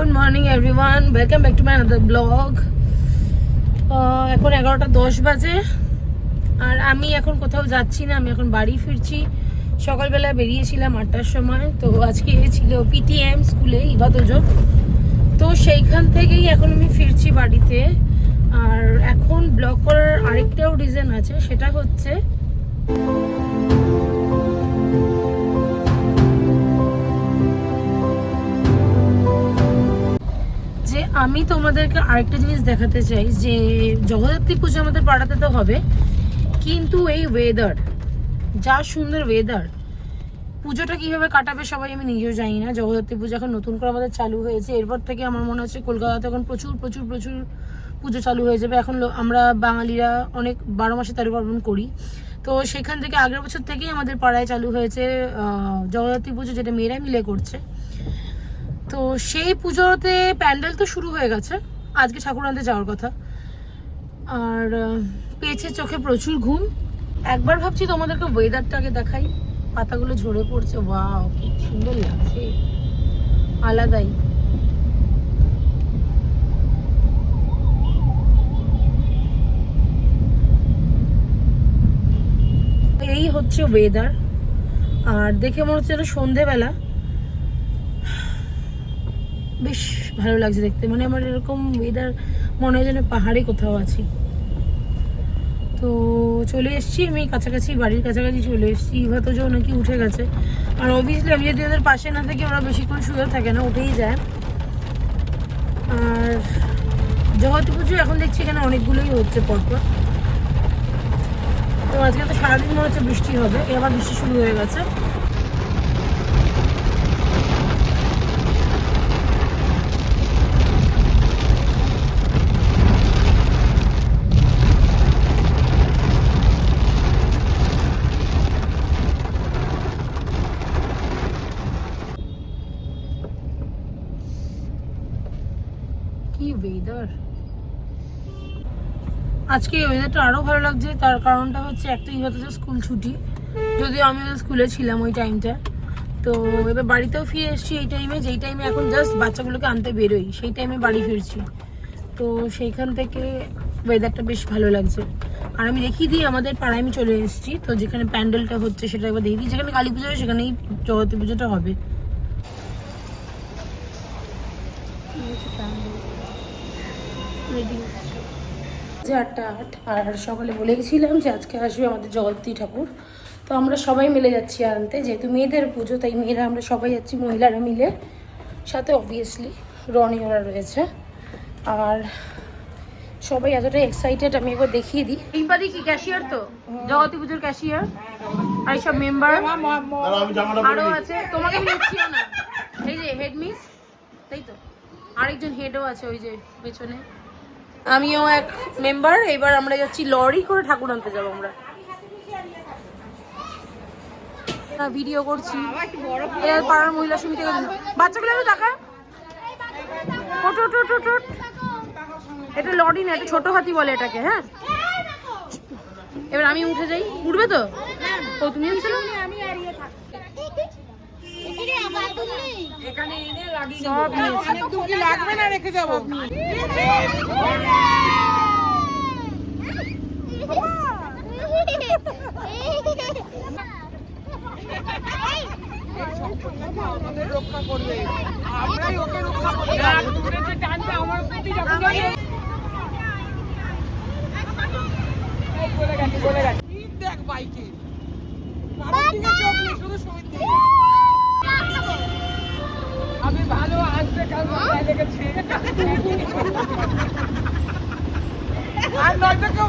Good morning everyone welcome back to my another blog এখন এগারোটা দশ বাজে। আর আমি এখন কোথাও যাচ্ছি না, আমি এখন বাড়ি ফিরছি। সকালবেলা বেরিয়েছিলাম আটটার সময়, তো আজকে ছিল পিটিএম স্কুলে ইভাতজ তো সেইখান থেকেই এখন আমি ফিরছি বাড়িতে। আর এখন ব্লগ করার আরেকটাও রিজন আছে, সেটা হচ্ছে আমি তোমাদেরকে আরেকটা জিনিস দেখাতে চাই যে জগদ্ধাত্রী পুজো আমাদের পাড়াতে তো হবে, কিন্তু এই ওয়েদার যা সুন্দর ওয়েদার পুজোটা কীভাবে কাটাবে সবাই আমি নিজেও জানি না। জগদ্ধাত্রী পুজো এখন নতুন করে আমাদের চালু হয়েছে। এরপর থেকে আমার মনে হচ্ছে কলকাতাতে এখন প্রচুর প্রচুর প্রচুর পুজো চালু হয়ে যাবে। এখন আমরা বাঙালিরা অনেক বারো মাসে তেরো পার্বণ করি। তো সেখান থেকে আগের বছর থেকেই আমাদের পাড়ায় চালু হয়েছে জগদ্ধাত্রী পুজো, যেটা মেয়েরা মিলে করছে। তো সেই পুজোতে প্যান্ডেল তো শুরু হয়ে গেছে। আজকে ঠাকুর আনতে যাওয়ার কথা। আর পেয়েছে চোখে প্রচুর ঘুম। একবার ভাবছি তোমাদেরকে ওয়েদারটাকে দেখাই। পাতাগুলো ঝরে পড়ছে। ওয়াও কি সুন্দর লাগছে। আলাদাই। এই হচ্ছে ওয়েদার আর দেখে মনে হচ্ছে যেন সন্ধেবেলা। বেশ ভালো লাগছে দেখতে। মানে আমার এরকম ওয়েদার মনে হয় যেন পাহাড়ে কোথাও আছি। তো চলে এসেছি আমি কাছাকাছি, বাড়ির কাছাকাছি চলে এসেছি। যে নাকি উঠে গেছে। আর অবভিয়াসলি আমি যদি ওদের পাশে না থাকি, ওরা বেশিক্ষণ শুয়ে থাকে না, উঠেই যায়। আর জগতী পুজো এখন দেখছি এখানে অনেকগুলোই হচ্ছে পরপর। তো আজকে তো সারাদিন মনে হচ্ছে বৃষ্টি হবে। আবার বৃষ্টি শুরু হয়ে গেছে। ওয়েদার আজকে এই ওয়েদারটা আরও ভালো লাগছে, তার কারণটা হচ্ছে একটা ইভাতে স্কুল ছুটি। যদিও আমি স্কুলে ছিলাম ওই টাইমটা তো এবার বাড়িতেও ফিরে এসেছি এই টাইমে যেই টাইমে এখন জাস্ট বাচ্চাগুলোকে আনতে বেরোই, সেই টাইমে বাড়ি ফিরছি। তো সেইখান থেকে ওয়েদারটা বেশ ভালো লাগছে। আর আমি দেখিয়ে দিই, আমাদের পাড়ায় আমি চলে এসেছি, তো যেখানে প্যান্ডেলটা হচ্ছে সেটা একবার দেখিয়ে দিই, যেখানে কালী পুজো হয় সেখানেই জগতী পুজোটা হবে। রেডি যে আটটা আট আর সকালে বলে গেছিলাম যে আজকে আসবে আমাদের জগদ্ধাত্রী ঠাকুর। তো আমরা সবাই মিলে যাচ্ছি আনতে যেহেতু মেয়েদের পুজো তাই মেয়েরা আমরা সবাই যাচ্ছি মহিলারা মিলে। সাথে অবভিয়াসলি রনি ওরা রয়েছে। আর সবাই এতটা এক্সাইটেড আমি একবার দেখিয়ে দিই। রিম্পাদি কি ক্যাশিয়ার তো? জগতী পুজোর ক্যাশিয়ার আর এইসব মেম্বার আরও আছে? তোমাকে না। এই যে হেড মিস তাই তো? আরেকজন হেডও আছে ওই যে পেছনে। আমিও এক মেম্বার এবার আমরা যাচ্ছি লরি করে ঠাকুর আনতে যাব আমরা। ভিডিও করছি। এর পাড়ার মহিলা সমিতি বাচ্চাগুলো একটু টাকা। এটা লরি না, এটা ছোট হাতি বলে এটাকে হ্যাঁ? এবার আমি উঠে যাই। উঠবে তো? ও তুমি উঠছিল সব লাগবে না রেখে যাব রক্ষা করবে আমরাই ওকে রক্ষা করব দূরে যে টানবে আমার প্রতি যখন যাবে এই চলে গেছে চলে গেছে ঈদ দেখ বাইকে কারোর দিকে চোখ নেই শুধু সুমিত দিকে আমি ভালো আসবে কাল মাথায় লেগেছে আর নয়তো কেউ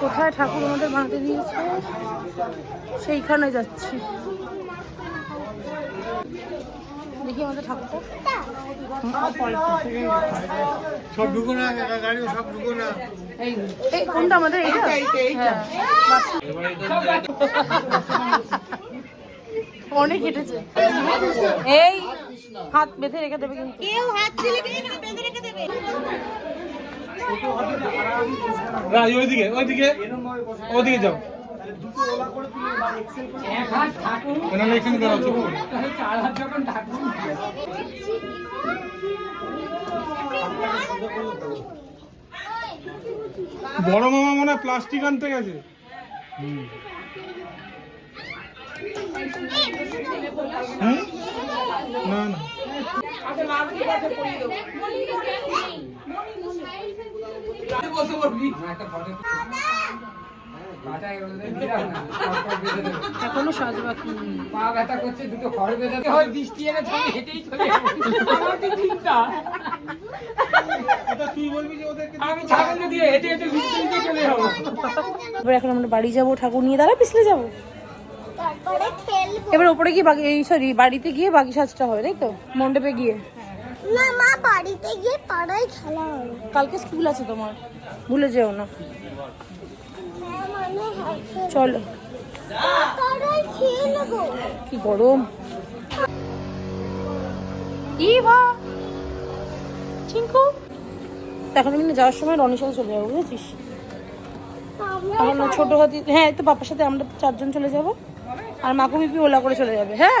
কোথায় ঠাকুর আমাদের বানাতে দিয়েছে? সেইখানে যাচ্ছি। দেখি আমাদের ঠাকুরটা। সব ঢুকো না গাড়ি সব ঢুকো না। এই কোনটা আমাদের এইটা। হ্যাঁ অনেক হেঁটেছে। এই হাত বেঁধে রেখে দেবে কিন্তু। কেউ হাত দিলে বেঁধে রেখে দেবে। রাজ, ওইদিকে ওইদিকে ওইদিকে যাও এখানে দাঁড়াও করে। বড় মামা মনে প্লাস্টিক আনতে গেছে? না না বসে পড়বি এখনও সাজ পা ব্যথা করছে দুটো খড় বেঁধে হয় বৃষ্টি এলে ছবি হেঁটেই চলে আমার কি চিন্তা। এটা তুই বলবি যে ওদেরকে আমি ছাগল দিয়ে হেঁটে হেঁটে বৃষ্টি দিয়ে চলে যাব। এবার এখন আমরা বাড়ি যাব ঠাকুর নিয়ে দাঁড়া পিছলে যাব। এবার ওপরে গিয়ে বাকি এই সরি বাড়িতে গিয়ে বাকি সাজটা হবে তাই তো? মণ্ডপে গিয়ে। না মা বাড়িতে গিয়ে পাড়ায় খেলা হবে। কালকে স্কুল আছে তোমার। ভুলে যেও না। হ্যাঁ, মানে চলো। কি গরম। ই বা? চিঙ্কু এখন কিন্তু যাওয়ার সময় রনির সাথে চলে যাব বুঝেছিস? আমরা না ছোট হাতি হ্যাঁ তো বাবার সাথে আমরা চারজন চলে যাব। আর মাকু মিপি ওলা করে চলে যাবে হ্যাঁ?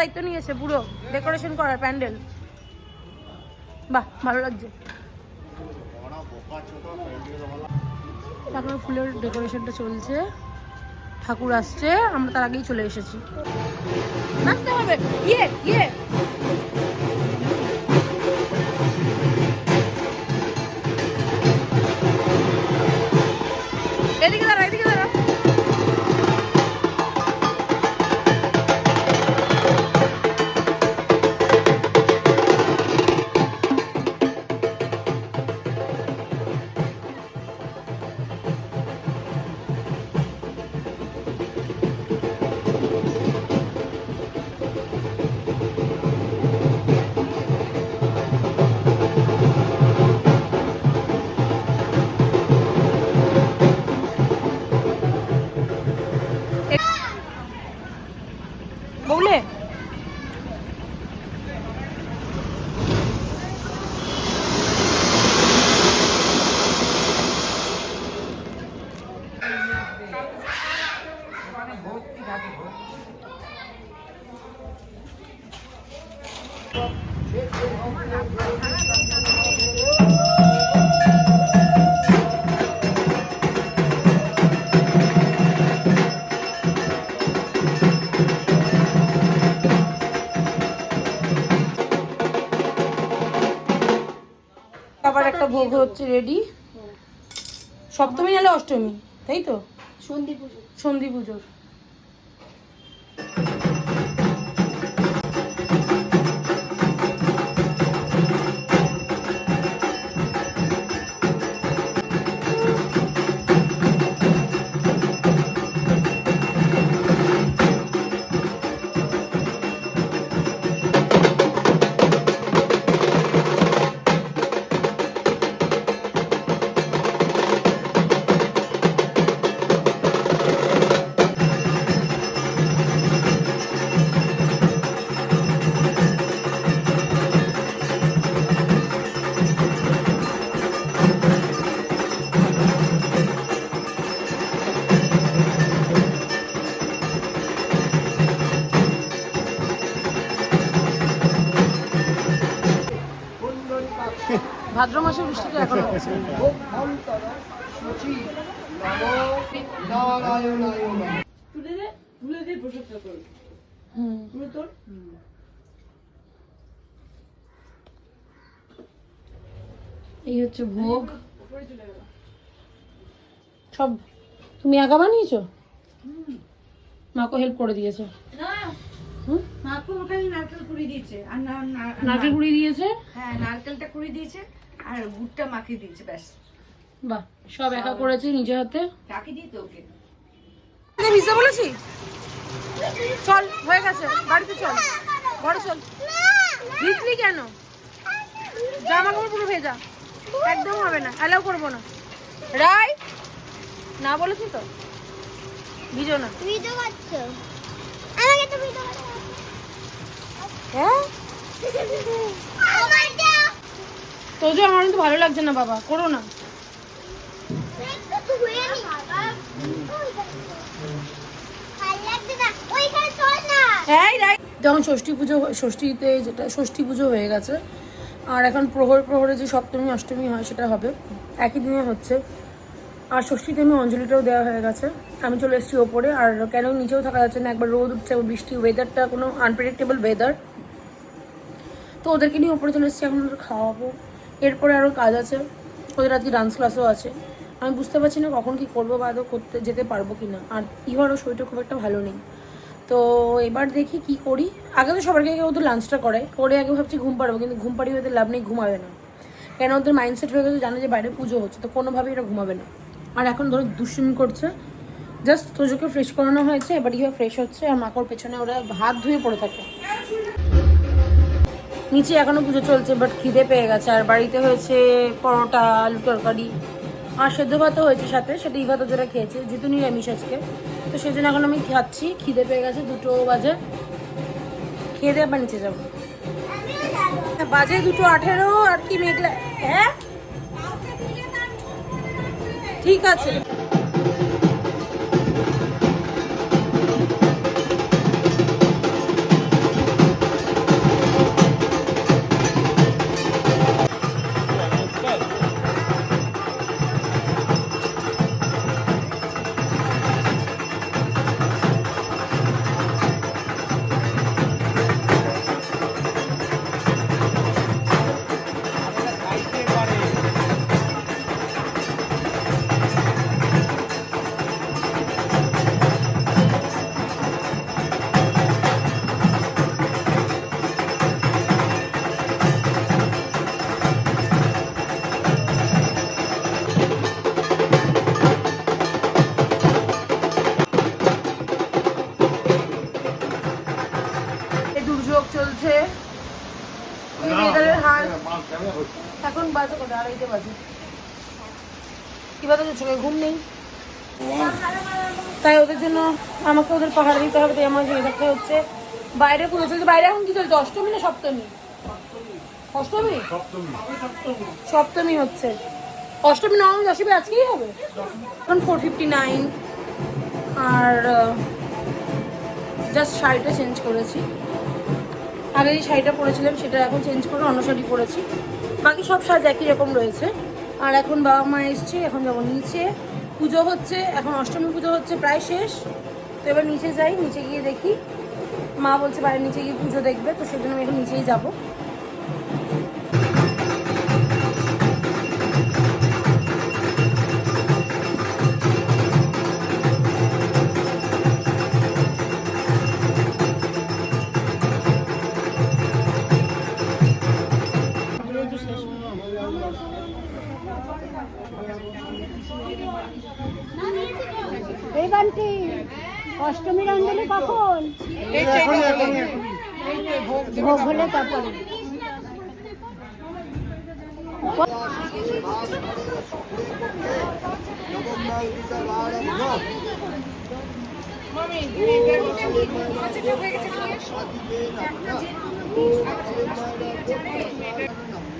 দায়িত্ব নিয়েছে পুরো ডেকোরেশন করার প্যান্ডেল। বাহ, ভালো লাগছে। এখন ফুলের ডেকোরেশনটা চলছে। ঠাকুর আসছে, আমরা তার আগেই চলে এসেছি। নাচতে হবে। ইয়ে ইয়ে। ভোগ হচ্ছে রেডি সপ্তমী নাহলে অষ্টমী তাই তো? সন্ধি পুজো। সন্ধি পুজোর। ভাদ্র মাসে বৃষ্টিটা এখন হচ্ছে। এই হচ্ছে ভোগ। সব তুমি একা বানিয়েছো? মাকে হেল্প করে দিয়েছে। নারকেল কুড়ি দিয়েছে। আর নারকেল কুড়িয়ে দিয়েছে? হ্যাঁ নারকেলটা কুড়ি দিয়েছে। আর গুড়টা মাখিয়ে দিয়েছে ব্যাস। বাহ সব একা করেছে নিজে হাতে? রাখি দিই তো ওকে ভিজতে বলেছি চল হয়ে গেছে বাড়িতে চল। ঘরে চল। ভিজলি কেন? জামা কাপড় পুরো ভেজা। একদম হবে না অ্যালাউ করব না। রাই না বলেছি তো? ভিজো না। ভিডিও করছ আমাকে তো ভিডিও হ্যাঁ? তোজো, আমার কিন্তু ভালো লাগছে না, বাবা। করো না। একটু ধুয়ে নি বাবা ভালো লাগছে না ওইখানে চল না এই, রাই যখন ষষ্ঠী পুজো, ষষ্ঠীতে যেটা, ষষ্ঠী পুজো হয়ে গেছে। আর এখন প্রহর, প্রহরে যে সপ্তমী, অষ্টমী হয়, সেটা হবে। একই দিনে হচ্ছে। আর ষষ্ঠীতে আমি অঞ্জলিটাও দেওয়া হয়ে গেছে। আমি চলে এসেছি ওপরে। আর কেন নিচেও থাকা যাচ্ছে না, একবার রোদ উঠছে বৃষ্টি ওয়েদারটা কোনো আনপ্রেডিক্টেবল ওয়েদার তো ওদেরকে নিয়ে ওপরে চলে এসেছি, এখন খাওয়াবো। এরপরে আরও কাজ আছে। ওদের আজকে ডান্স ক্লাসও আছে। আমি বুঝতে পারছি না কখন কি করব বা করতে যেতে পারব কি না আর ইহারও শরীরটা খুব একটা ভালো নেই। তো এবার দেখি কি করি। আগে তো সবার আগে ওদের লাঞ্চটা করে। করে আগে ভাবছি ঘুম পাড়বো, কিন্তু ঘুম পাড়িয়ে ওদের লাভ নেই, ঘুমাবে না। কেন ওদের মাইন্ডসেট হয়ে গেছে জানে যে বাইরে পুজো হচ্ছে, তো কোনোভাবেই এটা ঘুমাবে না। আর এখন ধরো দুষ্টুমি করছে। জাস্ট তোজোকে ফ্রেশ করানো হয়েছে, এবার ইহা ফ্রেশ হচ্ছে, আর মাকড় পেছনে ওরা হাত ধুয়ে পড়ে থাকে। নিচে এখনও পুজো চলছে বাট খিদে পেয়ে গেছে। আর বাড়িতে হয়েছে পরোটা, আলু তরকারি। আর সেদ্ধ ভাতও হয়েছে সাথে, সেটা ইভাতো যেটা খেয়েছে, যেহেতু নিরামিষ আজকে। তো সেই জন্য এখন আমি খাচ্ছি, খিদে পেয়ে গেছে, দুটো বাজে। খেয়ে দিয়ে আবার নিচে যাব। বাজে দুটো আঠেরো, আর কি মেঘলা হ্যাঁ? ঠিক আছে। এখন বাজে কটা? আড়াইটে বাজে। কি বাজে চোখে ঘুম নেই? তাই ওদের জন্য আমাকে ওদের পাহাড় দিতে হবে তাই আমার জেনে থাকতে হচ্ছে। বাইরে পুজো চলছে বাইরে এখন কি চলছে? অষ্টমী না সপ্তমী? অষ্টমী? সপ্তমী। হচ্ছে। অষ্টমী নবমী দশমী আজকেই হবে? এখন ফোর ফিফটি নাইন আর জাস্ট শাড়িটা চেঞ্জ করেছি। আগে যে শাড়িটা পরেছিলাম, সেটা এখন চেঞ্জ করে অন্য শাড়ি পরেছি। বাকি সব সাজ একই রকম রয়েছে। আর এখন বাবা মা এসছে, এখন যাব নিচে। পুজো হচ্ছে, এখন অষ্টমী পুজো হচ্ছে, প্রায় শেষ। তো এবার নিচে যাই, নিচে গিয়ে দেখি। মা বলছে বাইরে নিচে গিয়ে পুজো দেখবে। তো সেজন্য আমি এখন নিচেই যাব। এই বান্তি অষ্টমীর অঞ্জলি কখন ভোগ হলে তারপরে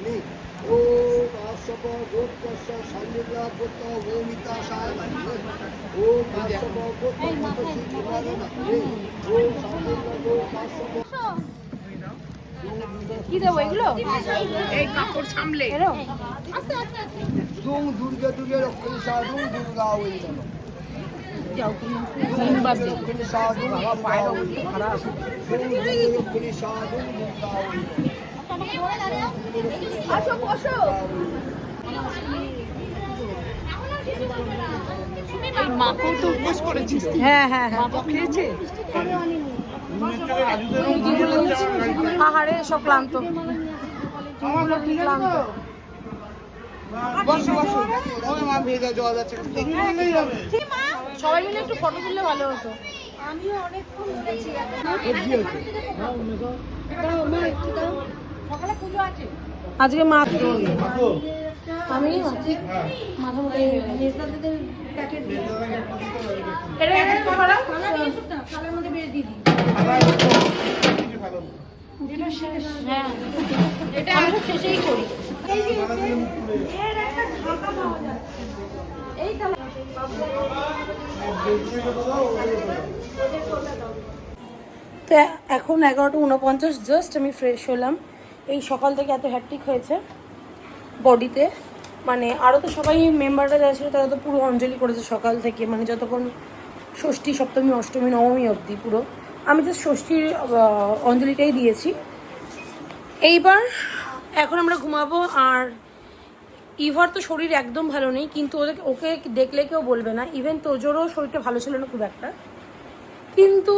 Thank you. ॐ काश्यप गोत्रस्य शल्युला पुत्र गोमिता सायमन्ये ॐ काश्यप गोत्र কি দেবো এগুলো? এই কাপড় সামলে আস্তে দুর্গা দুর্গা রক্ষণ সাধু দুর্গা ওই জানো সাধু খারাপ সাধু দুর্গা ওই এই মাকেও তো উপোস হ্যাঁ হ্যাঁ হ্যাঁ। মাকে খেয়েছে? আহারে সব ক্লান্ত। ক্লান্ত বসো বসো। ওই মা ভেজা জল আছে সবাই মিলে একটু ফটো তুললে ভালো হতো। আজকে মা আমি মাথা এটা হ্যাঁ। এটা আমরা শেষেই করি। তো এখন এগারোটা উনপঞ্চাশ জাস্ট আমি ফ্রেশ হলাম। এই সকাল থেকে এত হ্যাট্রিক হয়েছে বডিতে। মানে আরও তো সবাই মেম্বাররা যারা ছিল, তারা তো পুরো অঞ্জলি করেছে সকাল থেকে। মানে যতক্ষণ ষষ্ঠী, সপ্তমী, অষ্টমী, নবমী অবধি পুরো। আমি জাস্ট ষষ্ঠীর অঞ্জলিটাই দিয়েছি। এইবার এখন আমরা ঘুমাবো আর ইভার তো শরীর একদম ভালো নেই, কিন্তু ওদেরকে ওকে দেখলে কেউ বলবে না। ইভেন তোজোরও শরীরটা ভালো ছিল না খুব একটা। কিন্তু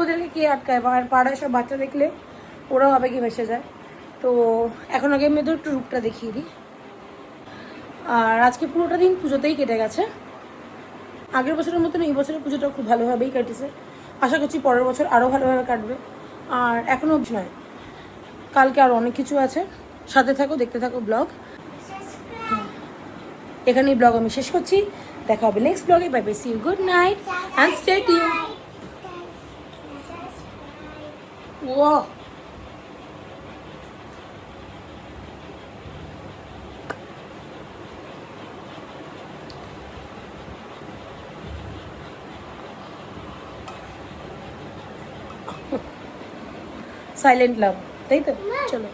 ওদেরকে কে আটকায়? বা আর পাড়ায় সব বাচ্চা দেখলে ওরাও আবেগে ভেসে যায়। তো এখন আগে আমি ওদের একটু রূপটা দেখিয়ে দিই। আর আজকে পুরোটা দিন পুজোতেই কেটে গেছে। আগের বছরের মতন এই বছরের পুজোটা খুব ভালোভাবেই কেটেছে। আশা করছি পরের বছর আরও ভালোভাবে কাটবে। আর এখনও নয় কালকে আর অনেক কিছু আছে। সাথে থাকো দেখতে থাকো ব্লগ। এখানেই ব্লগ আমি শেষ করছি। দেখা হবে নেক্সট ব্লগে bye bye see you good night and stay টিউ ও সাইলেন্ট লাভ তাই তো? চলো।